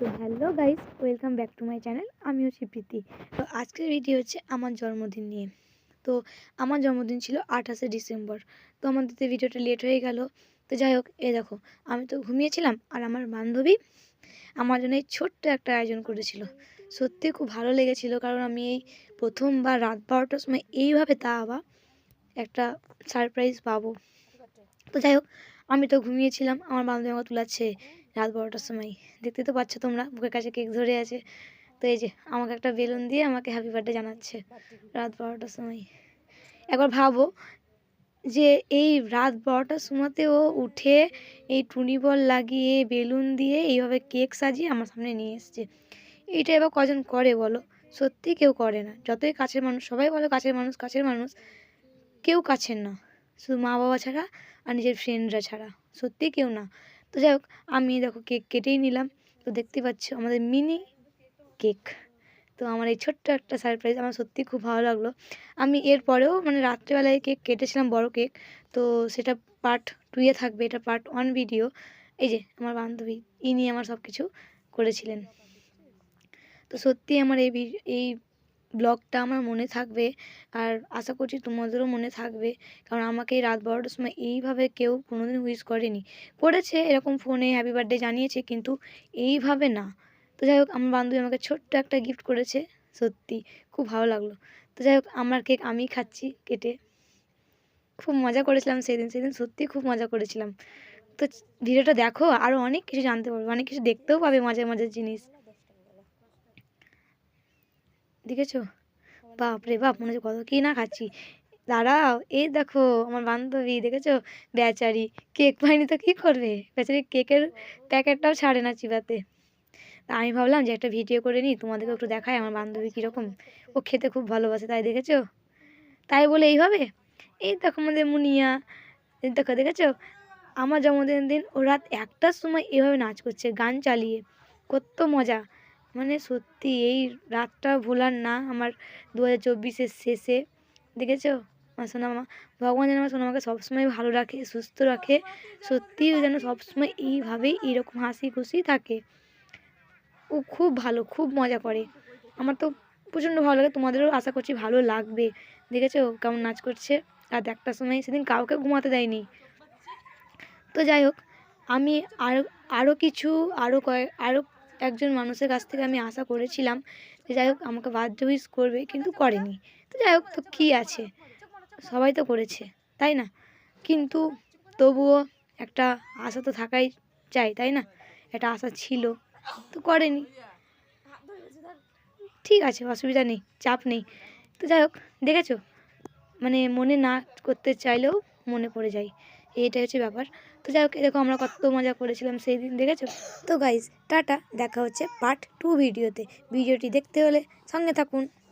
তো hello guys, welcome back to my channel. আমি হচ্ছি প্রীতি। তো আজকের ভিডিও হচ্ছে আমার জন্মদিন নিয়ে। তো আমার জন্মদিন ছিল আঠাশে ডিসেম্বর। তো আমার দিতে ভিডিওটা লেট হয়ে গেল। তো যাই হোক এ দেখো, আমি তো ঘুমিয়েছিলাম আর আমার বান্ধবী আমার জন্য এই ছোট্ট একটা আয়োজন করেছিল। সত্যি খুব ভালো লেগেছিল কারণ আমি এই প্রথমবার রাত বারোটার সময় এইভাবে তা আবার একটা সারপ্রাইজ পাবো। তো যাই হোক আমি তো ঘুমিয়েছিলাম, আমার বান্ধবী আমাকে তুলাচ্ছে রাত বারোটার সময়। দেখতে তো পাচ্ছ তোমরা, বুকের কাছে কেক ধরে আছে। তো এই যে, আমাকে একটা বেলুন দিয়ে আমাকে হ্যাপি বার্থডে জানাচ্ছে রাত বারোটার সময়। একবার ভাবো যে এই রাত বারোটার সময়তে ও উঠে এই টুনি বল লাগিয়ে বেলুন দিয়ে এইভাবে কেক সাজিয়ে আমার সামনে নিয়ে এসছে। এইটা এবার কজন করে বলো? সত্যি কেউ করে না। যতই কাছের মানুষ, সবাই বলে কাছের মানুষ কাছের মানুষ। কেউ কাছের না। শুধু মা বাবা ছাড়া আর নিজের ফ্রেন্ডরা ছাড়া। সত্যি কেউ না। তো যাই হোক, আমি দেখো কেক কেটেই নিলাম। তো দেখতে পাচ্ছ আমাদের মিনি কেক তো আমার এই ছোট্ট একটা সারপ্রাইজ আমার সত্যি খুব ভালো লাগল। আমি এরপরেও মানে রাত্রেবেলায় কেক কেটেছিলাম বড় কেক তো সেটা পার্ট টুয়ে থাকবে, এটা পার্ট ওয়ান ভিডিও এই যে আমার বান্ধবী, ইনি আমার সব কিছু করেছিলেন। তো সত্যি আমার এই এই ব্লগটা আমার মনে থাকবে। আর আশা করছি তোমাদেরও মনে থাকবে। কারণ আমাকে রাত বারোটার সময় এইভাবে কেউ কোনোদিন উইশ করেনি। করেছে, এরকম ফোনে হ্যাপি বার্থডে জানিয়েছে, কিন্তু এইভাবে না। তো যাই হোক, আমার বান্ধবী আমাকে ছোট্ট একটা গিফট করেছে, সত্যি খুব ভালো লাগল। তো যাই হোক, আমার কেক আমি খাচ্ছি কেটে। খুব মজা করেছিলাম সেদিন সেদিন সত্যি খুব মজা করেছিলাম। তো ভিডিওটা দেখো আরও অনেক কিছু জানতে পারবে, অনেক কিছু দেখতেও পাবে মজার মজার জিনিস। দেখেছ? বাপ রে বাপ মনে হচ্ছে কত কী না খাচ্ছি। দাঁড়াও এই দেখো আমার বান্ধবী দেখেছ? বেচারি কেক পায়নি তো কী করবে? বেচারি কেকের প্যাকেটটাও ছাড়ে না চিবাতে। তা আমি ভাবলাম যে একটা ভিডিও করে নিই তোমাদেরকে একটু দেখাই আমার বান্ধবী কীরকম। ও খেতে খুব ভালোবাসে তাই দেখেছ? তাই বলে এইভাবে? এই দেখো আমাদের মুনিয়া দেখো দেখেছ? আমার জন্মদিনের দিন ও রাত একটার সময় এভাবে নাচ করছে গান চালিয়ে। কত মজা। মানে সত্যি এই রাতটা ভোলার না, আমার দু হাজার চব্বিশের শেষে। দেখেছ? আমার সোনামা ভগবান যেন আমার সোনামাকে সবসময় ভালো রাখে, সুস্থ রাখে। সত্যিই যেন সবসময় এইভাবেই এরকম হাসি খুশি থাকে। ও খুব ভালো, খুব মজা করে। আমার তো প্রচণ্ড ভালো লাগে, তোমাদেরও আশা করছি ভালো লাগবে। দেখেছ? কেমন নাচ করছে। রাত একটার সময় সেদিন কাউকে ঘুমাতে দেয়নি। তো যাই হোক, আমি আরও আরও কিছু আরও কয়েক আরও একজন মানুষের কাছ থেকে আমি আশা করেছিলাম যে যাই হোক আমাকে উইশ করবে, কিন্তু করেনি। তো যাই হোক, তো কী আছে? সবাই তো করেছে, তাই না? কিন্তু তবুও একটা আশা তো থাকাই চাই, তাই না? একটা আশা ছিল, তো করেনি। ঠিক আছে, অসুবিধা নেই, চাপ নেই। তো যাই হোক, দেখেছ? মানে মনে না করতে চাইলেও মনে পড়ে যায়। এইটাই হচ্ছে ব্যাপার। তো যাই হোক এরকম আমরা কত মজা করেছিলাম সেই দিন, দেখেছ? তো গাইজ টাটা, দেখা হচ্ছে পার্ট টু ভিডিওতে। ভিডিওটি দেখতে হলে সঙ্গে থাকুন।